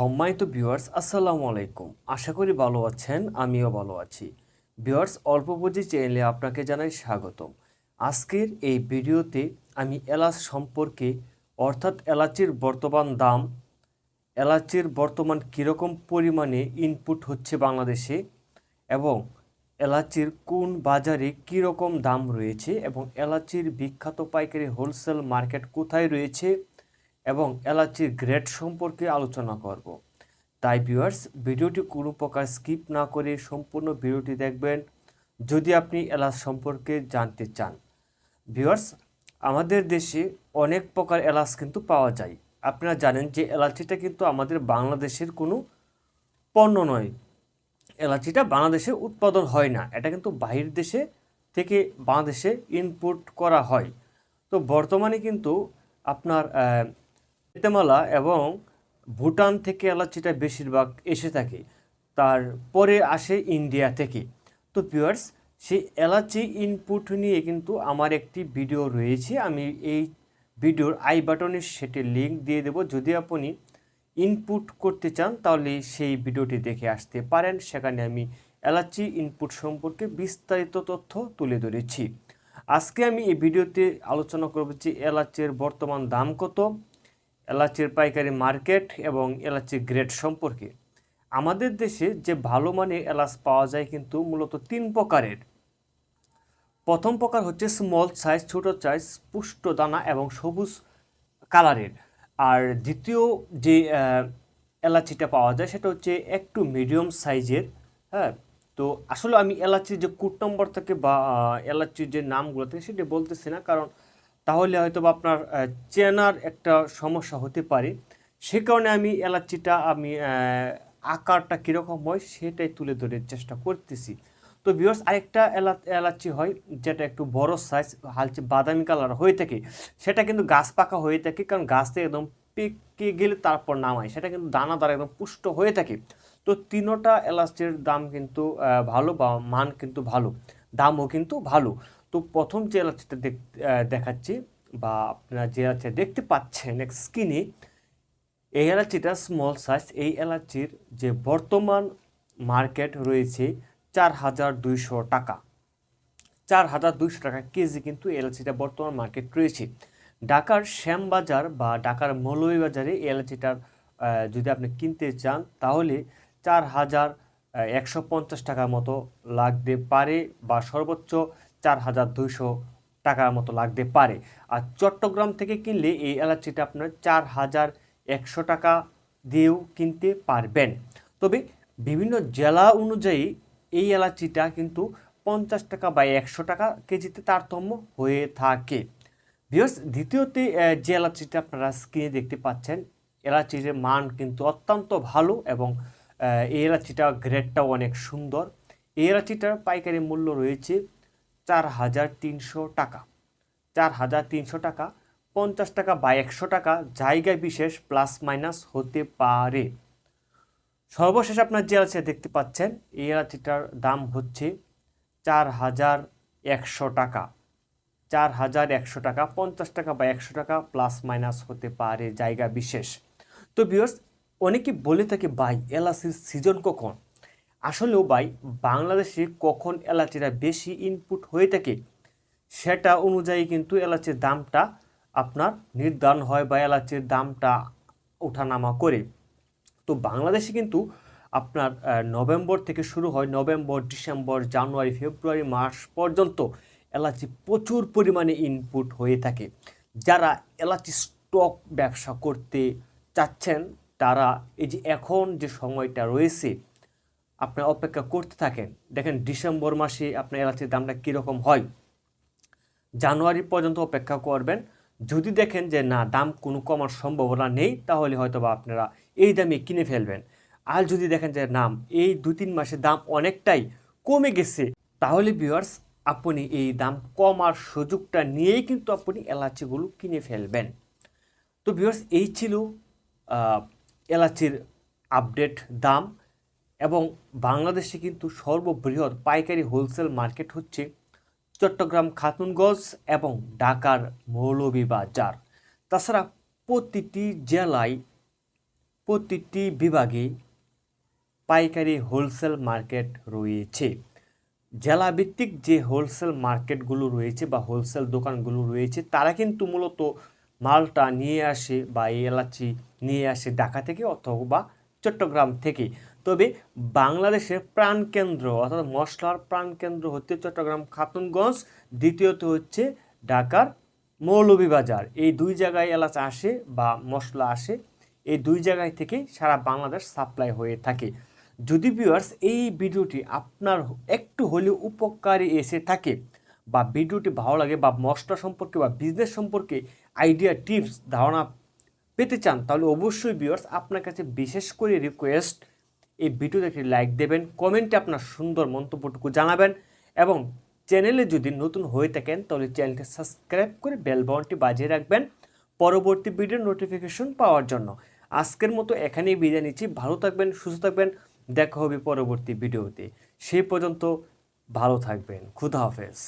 সম্মানিত ভিউয়ার্স আসসালামু আলাইকুম। আশা করি ভালো আছেন, আমিও ভালো আছি। ভিউয়ার্স অল্প পুঁজি চ্যানেলে আপনাকে জানাই স্বাগতম। আজকের এই ভিডিওতে আমি এলাচ সম্পর্কে, অর্থাৎ এলাচির বর্তমান দাম, এলাচির বর্তমান কীরকম পরিমাণে ইনপুট হচ্ছে বাংলাদেশে এবং এলাচির কোন বাজারে কীরকম দাম রয়েছে এবং এলাচির বিখ্যাত পাইকারি হোলসেল মার্কেট কোথায় রয়েছে এবং এলাচির গ্রেড সম্পর্কে আলোচনা করব। তাই ভিউয়ার্স ভিডিওটি কোনো প্রকার স্কিপ না করে সম্পূর্ণ ভিডিওটি দেখবেন। যদি আপনি এলাচ সম্পর্কে জানতে চান ভিউয়ার্স আমাদের দেশে অনেক প্রকার এলাচ কিন্তু পাওয়া যায়। আপনারা জানেন যে এলাচিটা কিন্তু আমাদের বাংলাদেশের কোনো পণ্য নয়। এলাচিটা বাংলাদেশে উৎপাদন হয় না। এটা কিন্তু বাহির দেশে থেকে বাংলাদেশে ইনপুট করা হয়। তো বর্তমানে কিন্তু আপনার গুয়াতেমালা এবং ভুটান থেকে এলাচিটা বেশিরভাগ এসে থাকে। তারপরে আসে ইন্ডিয়া থেকে। তো পিওর্স সেই এলাচি ইনপুট নিয়ে কিন্তু আমার একটি ভিডিও রয়েছে। আমি এই ভিডিওর আই বাটনে সেটির লিঙ্ক দিয়ে দেব। যদি আপনি ইনপুট করতে চান, তাহলে সেই ভিডিওটি দেখে আসতে পারেন। সেখানে আমি এলাচি ইনপুট সম্পর্কে বিস্তারিত তথ্য তুলে ধরেছি। আজকে আমি এই ভিডিওতে আলোচনা করব যে এলাচের বর্তমান দাম কত। এলাচির পাইকারি মার্কেট এবং এলাচির গ্রেড সম্পর্কে। আমাদের দেশে যে ভালো মানের এলাচ পাওয়া যায় কিন্তু মূলত তিন প্রকারের। প্রথম প্রকার হচ্ছে স্মল সাইজ ছোট সাইজ পুষ্ট দানা এবং সবুজ কালারের আর দ্বিতীয় যে এলাচিটা পাওয়া যায় সেটা হচ্ছে একটু মিডিয়াম সাইজের হ্যাঁ? তো আসলে আমি এলাচির যে কুট নম্বর থেকে বা এলাচির যে নামগুলো থাকে সেটা বলতেছি না কারণ তাহলে হয়তো আপনার চেনার একটা সমস্যা হতে পারে। সে কারণে আমি এলাচিটা আমি আকারটা কীরকম হয় সেটাই তুলে ধরার চেষ্টা করতেছি। তো ভিউয়ার্স আরেকটা এলা, এলাচি হয় যেটা একটু বড় সাইজ হালচে বাদামি কালার হয়ে থাকে। সেটা কিন্তু গাছ পাকা হয়ে থাকে, কারণ গাছ থেকে একদম পেকে গেলে তারপর নামায়। সেটা কিন্তু দানাদার একদম পুষ্ট হয়ে থাকে। তো তিনোটা এলাচের দাম কিন্তু ভালো বা মান কিন্তু ভালো। দামও কিন্তু ভালো। তো প্রথম যে আহ, দেখাচ্ছি বা আপনারা যে এলাচিটা দেখতে পাচ্ছেন এক স্কিনে এই এলাচিটা স্মল সাইজ এই এলাচির যে বর্তমান মার্কেট রয়েছে চার হাজার দুইশো টাকা। চার হাজার দুইশো টাকা কেজি কিন্তু এলাচিটা বর্তমান মার্কেট রয়েছে। ঢাকার শ্যামবাজার বা ঢাকার মৌলভীবাজারে এলাচিটার যদি আপনি কিনতে চান তাহলে চার হাজার একশো পঞ্চাশ টাকার মতো লাগতে পারে বা সর্বোচ্চ চার হাজার দুইশো টাকার মতো লাগতে পারে। আর চট্টগ্রাম থেকে কিনলে এই এলাচিটা আপনার চার হাজার একশো টাকা দিয়েও কিনতে পারবেন। তবে বিভিন্ন জেলা অনুযায়ী এই এলাচিটা কিন্তু পঞ্চাশ টাকা বা একশো টাকা কেজিতে তারতম্য হয়ে থাকে। বিয়স দ্বিতীয়তে যে এলাচিটা আপনারা স্ক্রিনে দেখতে পাচ্ছেন এলাচির মান কিন্তু অত্যন্ত ভালো এবং এই এলাচিটা গ্রেডটাও অনেক সুন্দর। এই এলাচিটার পাইকারি মূল্য রয়েছে চার হাজার তিনশো টাকা। চার হাজার তিনশো টাকা, পঞ্চাশ টাকা বা একশো টাকা, জায়গায় বিশেষ প্লাস মাইনাস হতে পারে। সর্বশেষ আপনার যে এলাচি দেখতে পাচ্ছেন, এই এলাচিটার দাম হচ্ছে চার হাজার একশো টাকা। চার হাজার একশো টাকা, পঞ্চাশ টাকা বা একশো টাকা প্লাস মাইনাস হতে পারে জায়গা বিশেষ। তো বিয়র্স অনেকে বলে থাকে বাই এলাচির সিজন কখন? আসলেও ভাই, বাংলাদেশে কখন এলাচিরা বেশি ইনপুট হয়ে থাকে, সেটা অনুযায়ী কিন্তু এলাচির দামটা আপনার নির্ধারণ হয় বা এলাচির দামটা ওঠানামা করে। তো বাংলাদেশে কিন্তু আপনার নভেম্বর থেকে শুরু হয় নভেম্বর, ডিসেম্বর, জানুয়ারি, ফেব্রুয়ারি মার্চ পর্যন্ত এলাচি প্রচুর পরিমাণে ইনপুট হয়ে থাকে। যারা এলাচি স্টক ব্যবসা করতে চাচ্ছেন, তারা এই যে এখন যে সময়টা রয়েছে আপনার অপেক্ষা করতে থাকেন। দেখেন ডিসেম্বর মাসে আপনার এলাচির দামটা কীরকম হয়। জানুয়ারি পর্যন্ত অপেক্ষা করবেন। যদি দেখেন যে না, দাম কোনো কমার সম্ভাবনা নেই, তাহলে হয়তো বা আপনারা এই দামে কিনে ফেলবেন। আর যদি দেখেন যে নাম এই দু তিন মাসে দাম অনেকটাই কমে গেছে, তাহলে ভিউয়ার্স আপনি এই দাম কমার সুযোগটা নিয়েই কিন্তু আপনি এলাচিগুলো কিনে ফেলবেন। তো ভিউয়ার্স এই ছিল এলাচির আপডেট দাম। এবং বাংলাদেশে কিন্তু সর্ববৃহৎ পাইকারি হোলসেল মার্কেট হচ্ছে চট্টগ্রাম খাতুনগঞ্জ এবং ঢাকার মৌলভীবাজার তাছাড়া প্রতিটি জেলায় প্রতিটি বিভাগে পাইকারি হোলসেল মার্কেট রয়েছে। জেলাভিত্তিক যে হোলসেল মার্কেটগুলো রয়েছে বা হোলসেল দোকানগুলো রয়েছে, তারা কিন্তু মূলত মালটা নিয়ে আসে বা এলাচি নিয়ে আসে ঢাকা থেকে অথবা চট্টগ্রাম থেকে। তবে বাংলাদেশের প্রাণকেন্দ্র, অর্থাৎ মশলার প্রাণকেন্দ্র হচ্ছে চট্টগ্রাম খাতুনগঞ্জ, দ্বিতীয়ত হচ্ছে ঢাকার মৌলভীবাজার। এই দুই জায়গায় এলাচ আসে বা মশলা আসে, এই দুই জায়গায় থেকে সারা বাংলাদেশ সাপ্লাই হয়ে থাকে। যদি ভিউয়ার্স এই ভিডিওটি আপনার একটু হলেও উপকারী এসে থাকে বা ভিডিওটি ভালো লাগে বা মশলা সম্পর্কে বা বিজনেস সম্পর্কে আইডিয়া টিপস ধারণা পেতে চান, তাহলে অবশ্যই ভিউয়ার্স আপনার কাছে বিশেষ করে রিকোয়েস্ট এই ভিডিওতে একটি লাইক দেবেন কমেন্টে আপনার সুন্দর মন্তব্যটুকু জানাবেন এবং চ্যানেলে যদি নতুন হয়ে থাকেন, তাহলে চ্যানেলটি সাবস্ক্রাইব করে বেল বাজিয়ে রাখবেন পরবর্তী ভিডিওর নোটিফিকেশন পাওয়ার জন্য। আজকের মতো এখানেই বিদায় নিচ্ছি। ভালো থাকবেন, সুস্থ থাকবেন। দেখা হবে পরবর্তী ভিডিওতে সেই পর্যন্ত ভালো থাকবেন। খুদা হাফেজ।